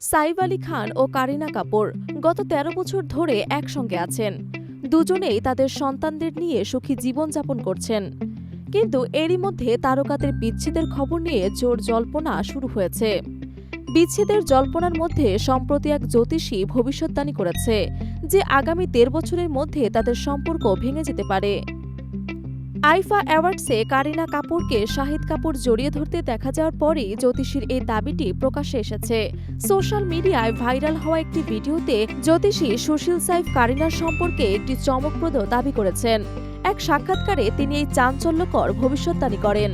সাইফ আলী খান ও কারিনা কাপুর গত ১৩ বছর ধরে একসঙ্গে আছেন। দুজনেই তাদের সন্তানদের নিয়ে সুখী জীবনযাপন করছেন। কিন্তু এরই মধ্যে তারকাদের বিচ্ছেদের খবর নিয়ে জোর জল্পনা শুরু হয়েছে। বিচ্ছেদের জল্পনার মধ্যে সম্প্রতি এক জ্যোতিষী ভবিষ্যৎবাণী করেছে যে আগামী দেড় বছরের মধ্যে তাদের সম্পর্ক ভেঙে যেতে পারে। আইফা অ্যাওয়ার্ডসে কারিনা কাপুরকে শাহিদ কাপুর জড়িয়ে ধরতে দেখা যাওয়ার পরই জ্যোতিষীর এই দাবিটি প্রকাশ্যে এসেছে। সোশ্যাল মিডিয়ায় ভাইরাল হওয়া একটি ভিডিওতে জ্যোতিষী সুশীল সাইফ কারিনার সম্পর্কে একটি চমকপ্রদ দাবি করেছেন। এক সাক্ষাৎকারে তিনি এই চাঞ্চল্যকর ভবিষ্যৎবাণী করেন।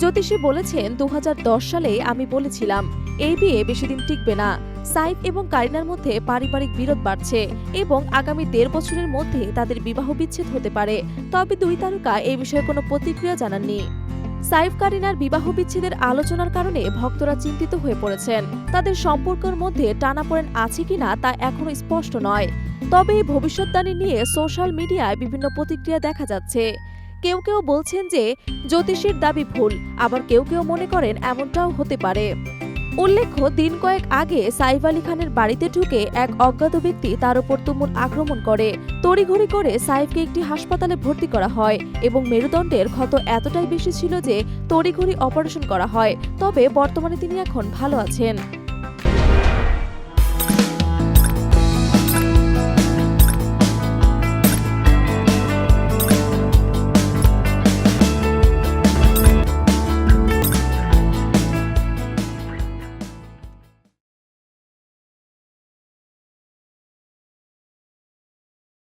জ্যোতিষী বলেছেন দু হাজার দশ সালে আমি বলেছিলাম, এই বিয়ে বেশিদিন টিকবে না। সাইফ এবং কারিনার মধ্যে পারিবারিক বিরোধ বাড়ছে এবং আগামী দেড় বছরের মধ্যে তাদের বিবাহ বিচ্ছেদ হতে পারে। তবে দুই তারকা এই বিষয়ে কোনো প্রতিক্রিয়া জানাননি। সাইফ, কারিনার বিবাহ বিচ্ছেদের আলোচনার কারণে ভক্তরা চিন্তিত হয়ে পড়েছেন। তাদের সম্পর্কের মধ্যে টানাপোড়েন আছে কিনা তা এখনও স্পষ্ট নয়। তবে এই ভবিষ্যৎবাণী নিয়ে সোশ্যাল মিডিয়ায় বিভিন্ন প্রতিক্রিয়া দেখা যাচ্ছে। কেউ কেউ বলছেন যে, জ্যোতিষীর দাবি ভুল, আবার কেউ কেউ মনে করেন এমনটাও হতে পারে। উল্লেখ্য, দিন কয়েক আগে সাইফ আলী খানের বাড়িতে ঢুকে এক অজ্ঞাত ব্যক্তি তার উপর তুমুল আক্রমণ করে। তড়িঘড়ি করে সাইফকে একটি হাসপাতালে ভর্তি করা হয় এবং মেরুদণ্ডের ক্ষত এতটাই বেশি ছিল যে তড়িঘড়ি অপারেশন করা হয়। তবে বর্তমানে তিনি এখন ভালো আছেন।